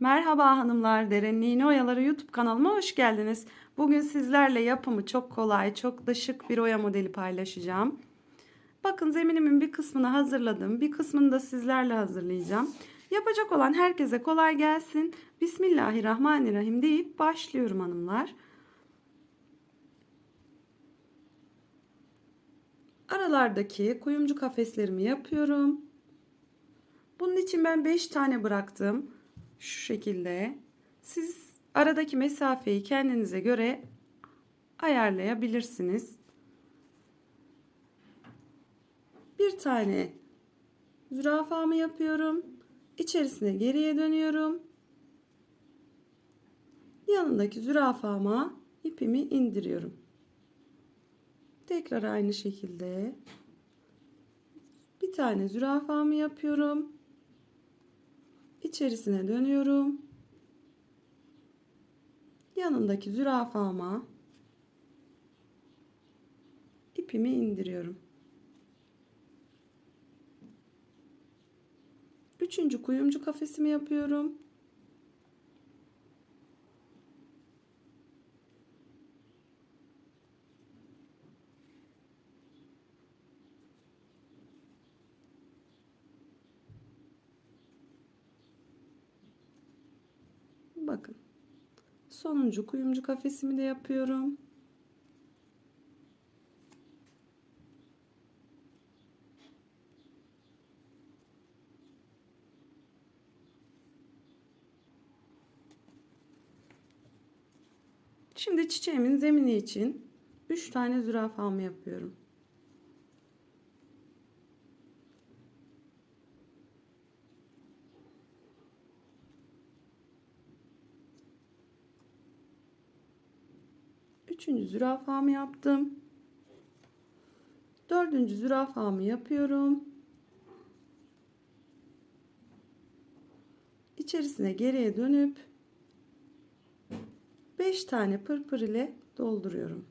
Merhaba hanımlar, Derinliğini Oyaları YouTube kanalıma hoş geldiniz. Bugün sizlerle yapımı çok kolay, çok da şık bir oya modeli paylaşacağım. Bakın zeminimin bir kısmını hazırladım, bir kısmını da sizlerle hazırlayacağım. Yapacak olan herkese kolay gelsin. Bismillahirrahmanirrahim deyip başlıyorum hanımlar. Aralardaki kuyumcu kafeslerimi yapıyorum. Bunun için ben 5 tane bıraktım. Şu şekilde. Siz aradaki mesafeyi kendinize göre ayarlayabilirsiniz. Bir tane zürafamı yapıyorum. İçerisine geriye dönüyorum. Yanındaki zürafama ipimi indiriyorum. Tekrar aynı şekilde bir tane zürafamı yapıyorum. İçerisine dönüyorum. Yanındaki zürafama ipimi indiriyorum. Üçüncü kuyumcu kafesimi yapıyorum. Bakın. Sonuncu kuyumcu kafesimi de yapıyorum. Şimdi çiçeğimin zemini için 3 tane zürafamı yapıyorum. Üçüncü zürafamı yaptım. Dördüncü zürafamı yapıyorum. İçerisine geriye dönüp 5 tane pırpır ile dolduruyorum.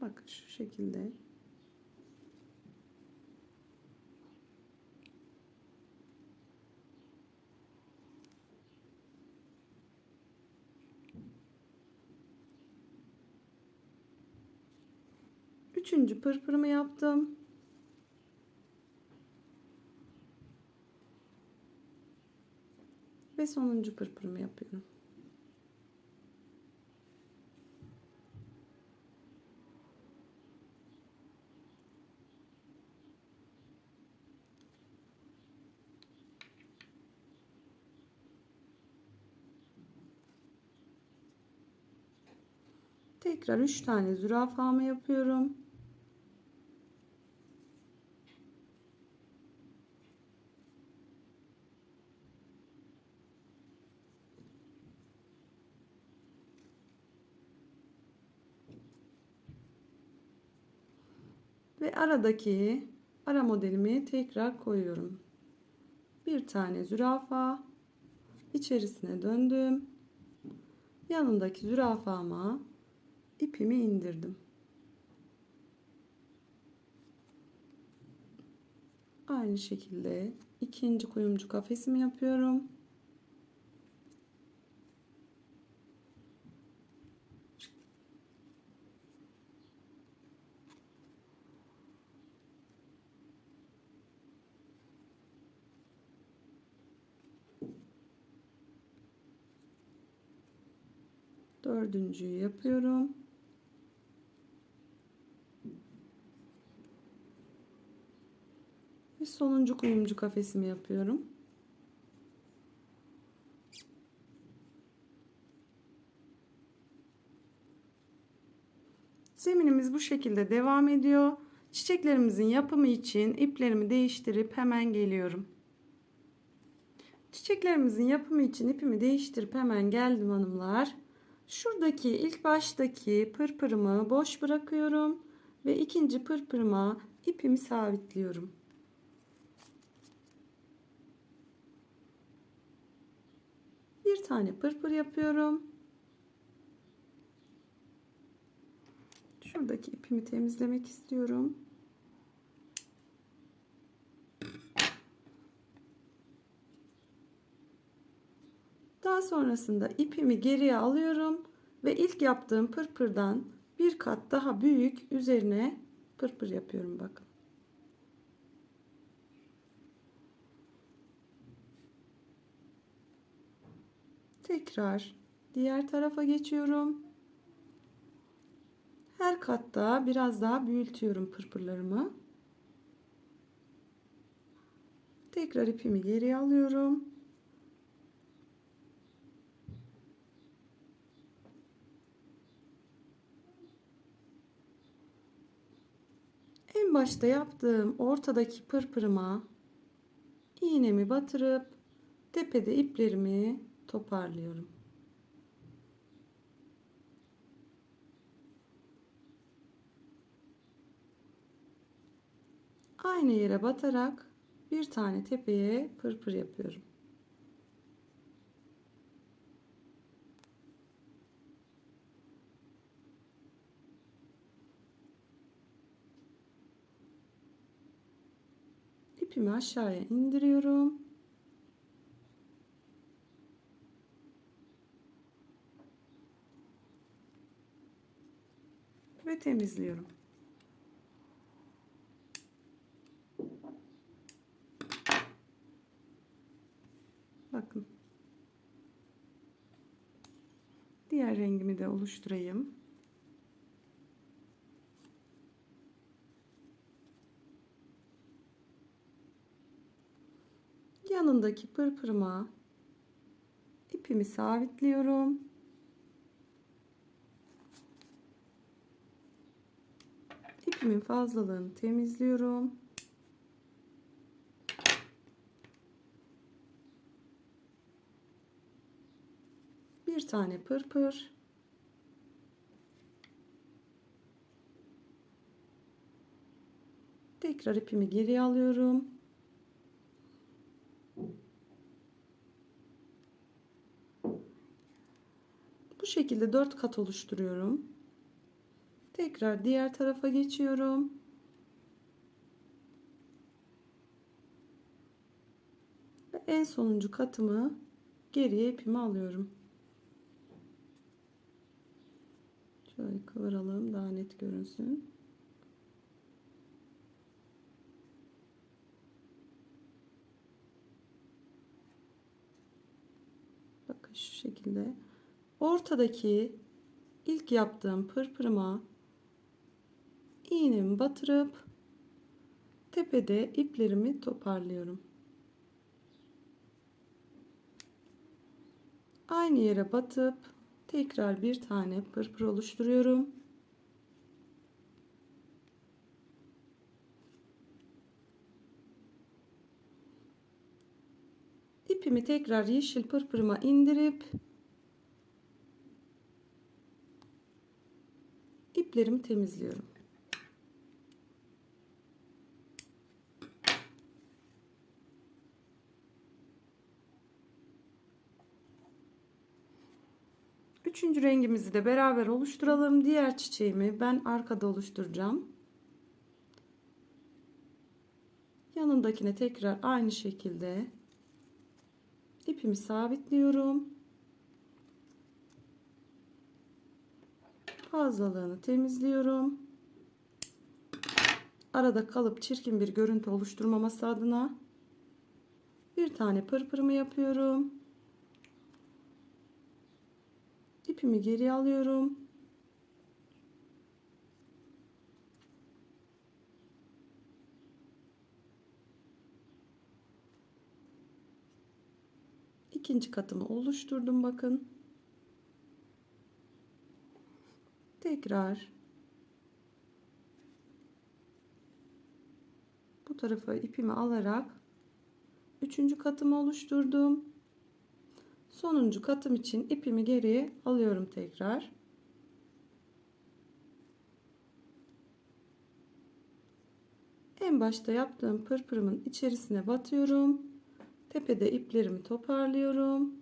Bakın şu şekilde. Üçüncü pırpırımı yaptım. Ve sonuncu pırpırımı yapıyorum. Tekrar 3 tane zürafamı yapıyorum. Ve aradaki ara modelimi tekrar koyuyorum. Bir tane zürafa içerisine döndüm. Yanındaki zürafama ipimi indirdim. Aynı şekilde ikinci kuyumcu kafesimi yapıyorum. Dördüncüyü yapıyorum. Ve sonuncu kuyumcu kafesimi yapıyorum. Zeminimiz bu şekilde devam ediyor. Çiçeklerimizin yapımı için iplerimi değiştirip hemen geliyorum. Çiçeklerimizin yapımı için ipimi değiştirip hemen geldim hanımlar. Şuradaki ilk baştaki pırpırımı boş bırakıyorum ve ikinci pırpırıma ipimi sabitliyorum. Bir tane pırpır yapıyorum. Şuradaki ipimi temizlemek istiyorum. Daha sonrasında ipimi geriye alıyorum ve ilk yaptığım pırpırdan bir kat daha büyük üzerine pırpır yapıyorum bakın. Tekrar diğer tarafa geçiyorum. Her katta biraz daha büyütüyorum pırpırlarımı. Tekrar ipimi geriye alıyorum. En başta yaptığım ortadaki pırpırıma iğnemi batırıp tepede iplerimi toparlıyorum. Aynı yere batarak bir tane tepeye pırpır yapıyorum. İpimi aşağıya indiriyorum. Ve temizliyorum. Bakın. Diğer rengimi de oluşturayım. Yanındaki pırpırıma ipimi sabitliyorum. İpimin fazlalığını temizliyorum. Bir tane pırpır. Tekrar ipimi geriye alıyorum. Bu şekilde dört kat oluşturuyorum. Tekrar diğer tarafa geçiyorum. Ve en sonuncu katımı geriye ipimi alıyorum. Şöyle kıvıralım daha net görünsün. Bakın şu şekilde. Ortadaki ilk yaptığım pırpırıma iğnemi batırıp tepede iplerimi toparlıyorum. Aynı yere batıp tekrar bir tane pırpır oluşturuyorum. İpimi tekrar yeşil pırpırıma indirip iplerimi temizliyorum. Üçüncü rengimizi de beraber oluşturalım. Diğer çiçeğimi ben arkada oluşturacağım. Yanındakine tekrar aynı şekilde ipimi sabitliyorum. Fazlalığını temizliyorum. Arada kalıp çirkin bir görüntü oluşturmaması adına bir tane pırpırımı yapıyorum. İpimi geri alıyorum. İkinci katımı oluşturdum bakın. Tekrar bu tarafa ipimi alarak üçüncü katımı oluşturdum. Sonuncu katım için ipimi geriye alıyorum tekrar. En başta yaptığım pırpırımın içerisine batıyorum. Tepede iplerimi toparlıyorum.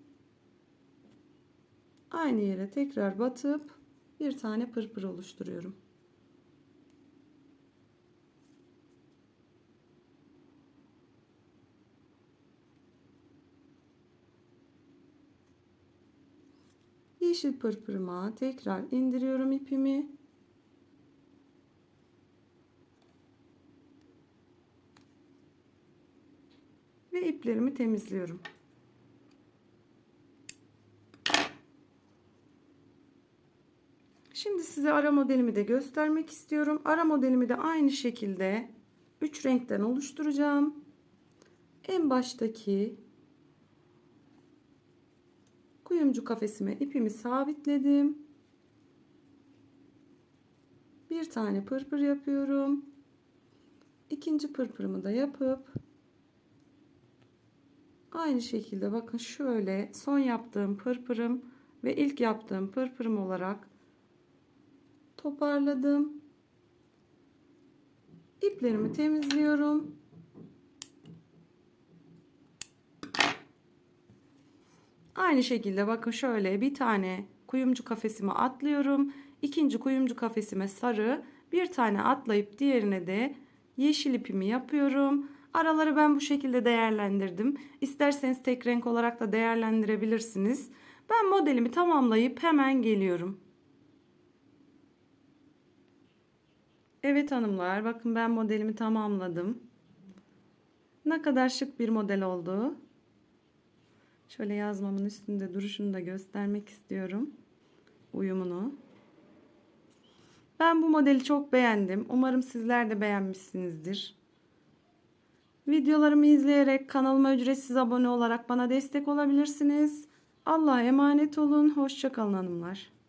Aynı yere tekrar batıp bir tane pırpır oluşturuyorum. Yeşil pırpırıma tekrar indiriyorum ipimi. Ve iplerimi temizliyorum. Şimdi size ara modelimi de göstermek istiyorum. Ara modelimi de aynı şekilde 3 renkten oluşturacağım. En baştaki kuyumcu kafesime ipimi sabitledim. Bir tane pırpır yapıyorum. İkinci pırpırımı da yapıp aynı şekilde bakın şöyle son yaptığım pırpırım ve ilk yaptığım pırpırım olarak toparladım. İplerimi temizliyorum. Aynı şekilde bakın şöyle bir tane kuyumcu kafesime atlıyorum. İkinci kuyumcu kafesime sarı, bir tane atlayıp diğerine de yeşil ipimi yapıyorum. Araları ben bu şekilde değerlendirdim. İsterseniz tek renk olarak da değerlendirebilirsiniz. Ben modelimi tamamlayıp hemen geliyorum. Evet hanımlar bakın ben modelimi tamamladım. Ne kadar şık bir model oldu. Şöyle yazmamın üstünde duruşunu da göstermek istiyorum. Uyumunu. Ben bu modeli çok beğendim. Umarım sizler de beğenmişsinizdir. Videolarımı izleyerek kanalıma ücretsiz abone olarak bana destek olabilirsiniz. Allah'a emanet olun. Hoşçakalın hanımlar.